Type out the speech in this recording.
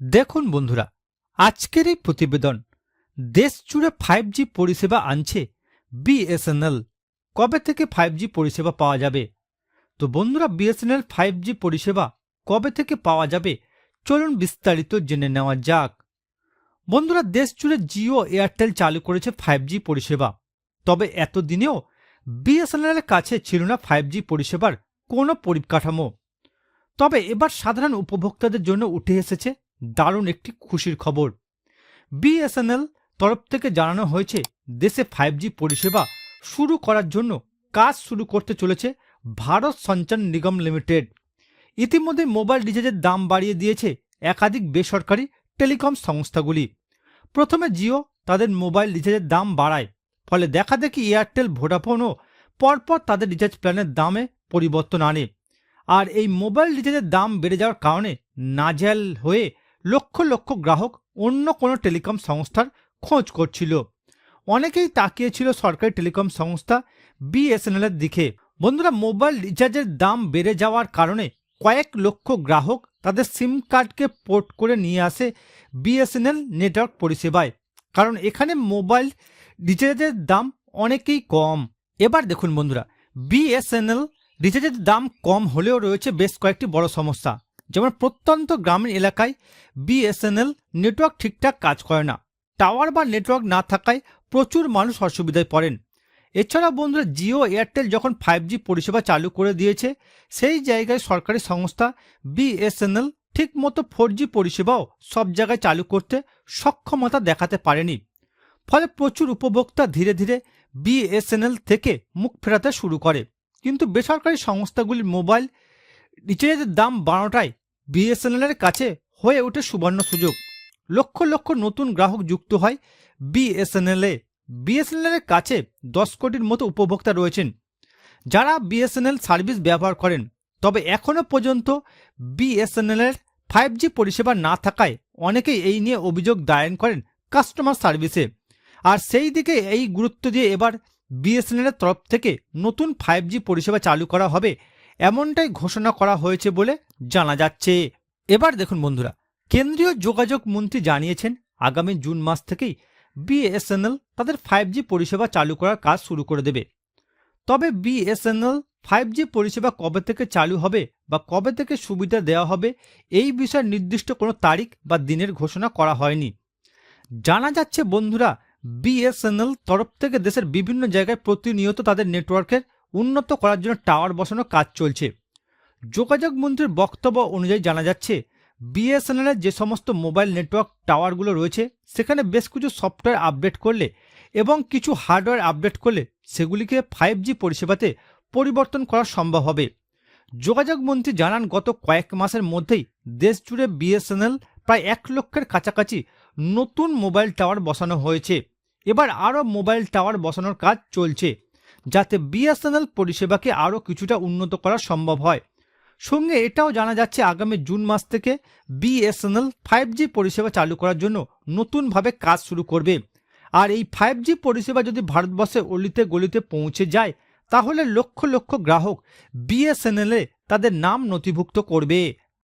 দেখুন বন্ধুরা, আজকের এই প্রতিবেদন দেশ জুড়ে ফাইভ জি পরিষেবা আনছে বিএসএনএল কবে থেকে ফাইভ জি পরিষেবা পাওয়া যাবে? তো বন্ধুরা বিএসএনএল ফাইভ জি পরিষেবা কবে থেকে পাওয়া যাবে? চলুন বিস্তারিত জেনে নেওয়া যাক। বন্ধুরা দেশ জুড়ে জিও এয়ারটেল চালু করেছে ফাইভ জি পরিষেবা। তবে এতদিনেও বিএসএনএল এর কাছে ছিল না ফাইভ জি পরিষেবার কোনো পরিকাঠামো। তবে এবার সাধারণ উপভোক্তাদের জন্য উঠে এসেছে দারুণ একটি খুশির খবর। বিএসএনএল তরফ থেকে জানানো হয়েছে, দেশে ফাইভ জি পরিষেবা শুরু করার জন্য কাজ শুরু করতে চলেছে ভারত সঞ্চার নিগম লিমিটেড। ইতিমধ্যে মোবাইল রিচার্জের দাম বাড়িয়ে দিয়েছে একাধিক বেসরকারি টেলিকম সংস্থাগুলি। প্রথমে জিও তাদের মোবাইল রিচার্জের দাম বাড়ায়, ফলে দেখা দেখি এয়ারটেল, ভোডাফোনও পরপর তাদের রিচার্জ প্ল্যানের দামে পরিবর্তন আনে। আর এই মোবাইল রিচার্জের দাম বেড়ে যাওয়ার কারণে নাজেল হয়ে লক্ষ লক্ষ গ্রাহক অন্য কোনো টেলিকম সংস্থার খোঁজ করছিল। অনেকেই তাকিয়েছিল সরকারি টেলিকম সংস্থা বিএসএনএল এর দিকে। বন্ধুরা, মোবাইল রিচার্জের দাম বেড়ে যাওয়ার কারণে কয়েক লক্ষ গ্রাহক তাদের সিম কার্ডকে পোর্ট করে নিয়ে আসে বিএসএনএল নেটওয়ার্ক পরিষেবায়। কারণ এখানে মোবাইল রিচার্জের দাম অনেকেই কম। এবার দেখুন বন্ধুরা, বিএসএনএল রিচার্জের দাম কম হলেও রয়েছে বেশ কয়েকটি বড় সমস্যা যেমন প্রত্যন্ত গ্রামীণ এলাকায় বিএসএনএল নেটওয়ার্ক ঠিকঠাক কাজ করে না। টাওয়ার বা নেটওয়ার্ক না থাকায় প্রচুর মানুষ অসুবিধায় পড়েন। এছাড়া বন্ধুরা, জিও, এয়ারটেল যখন ফাইভ জি পরিষেবা চালু করে দিয়েছে, সেই জায়গায় সরকারি সংস্থা বিএসএনএল ঠিকমতো ফোর জি পরিষেবাও সব জায়গায় চালু করতে সক্ষমতা দেখাতে পারেনি। ফলে প্রচুর উপভোক্তা ধীরে ধীরে বিএসএনএল থেকে মুখ ফেরাতে শুরু করে। কিন্তু বেসরকারি সংস্থাগুলির মোবাইল রিচার্জের দাম বাড়ানোটাই বিএসএনএল এর কাছে হয়ে ওঠে সুবর্ণ সুযোগ। লক্ষ লক্ষ নতুন গ্রাহক যুক্ত হয় বিএসএনএল। এ বিএসএনএল এর কাছে দশ কোটির মতো উপভোক্তা রয়েছেন। যারা বিএসএনএল সার্ভিস ব্যবহার করেন, তবে এখনও পর্যন্ত বিএসএনএল এর ফাইভ জি পরিষেবা না থাকায় অনেকেই এই নিয়ে অভিযোগ দায়ের করেন কাস্টমার সার্ভিসে। আর সেই দিকে এই গুরুত্ব দিয়ে এবার বিএসএনএল এর তরফ থেকে নতুন ফাইভ জি পরিষেবা চালু করা হবে এমনটাই ঘোষণা করা হয়েছে বলে জানা যাচ্ছে। এবার দেখুন বন্ধুরা, কেন্দ্রীয় যোগাযোগ মন্ত্রী জানিয়েছেন, আগামী জুন মাস থেকেই বিএসএনএল তাদের ফাইভ পরিষেবা চালু করার কাজ শুরু করে দেবে। তবে বিএসএনএল ফাইভ পরিষেবা কবে থেকে চালু হবে বা কবে থেকে সুবিধা দেওয়া হবে, এই বিষয়ে নির্দিষ্ট কোনো তারিখ বা দিনের ঘোষণা করা হয়নি। জানা যাচ্ছে বন্ধুরা, বিএসএনএল তরফ থেকে দেশের বিভিন্ন জায়গায় প্রতিনিয়ত তাদের নেটওয়ার্কের উন্নত করার জন্য টাওয়ার বসানোর কাজ চলছে। যোগাযোগ মন্ত্রীর বক্তব্য অনুযায়ী জানা যাচ্ছে বিএসএনএলের যে সমস্ত মোবাইল নেটওয়ার্ক টাওয়ারগুলো রয়েছে, সেখানে বেশ কিছু সফটওয়্যার আপডেট করলে এবং কিছু হার্ডওয়্যার আপডেট করলে সেগুলিকে ফাইভ জি পরিষেবাতে পরিবর্তন করা সম্ভব হবে। যোগাযোগ মন্ত্রী জানান, গত কয়েক মাসের মধ্যেই দেশ জুড়ে বিএসএনএল প্রায় এক লক্ষের কাছাকাছি নতুন মোবাইল টাওয়ার বসানো হয়েছে। এবার আরও মোবাইল টাওয়ার বসানোর কাজ চলছে। যাতে বিএসএনএল পরিষেবাকে আরও কিছুটা উন্নত করা সম্ভব হয়। সঙ্গে এটাও জানা যাচ্ছে আগামী জুন মাস থেকে বিএসএনএল ফাইভ জি পরিষেবা চালু করার জন্য নতুনভাবে কাজ শুরু করবে। আর এই ফাইভ জি পরিষেবা যদি ভারতবর্ষে অলিতে গলিতে পৌঁছে যায়, তাহলে লক্ষ লক্ষ গ্রাহক বিএসএনএল তাদের নাম নথিভুক্ত করবে।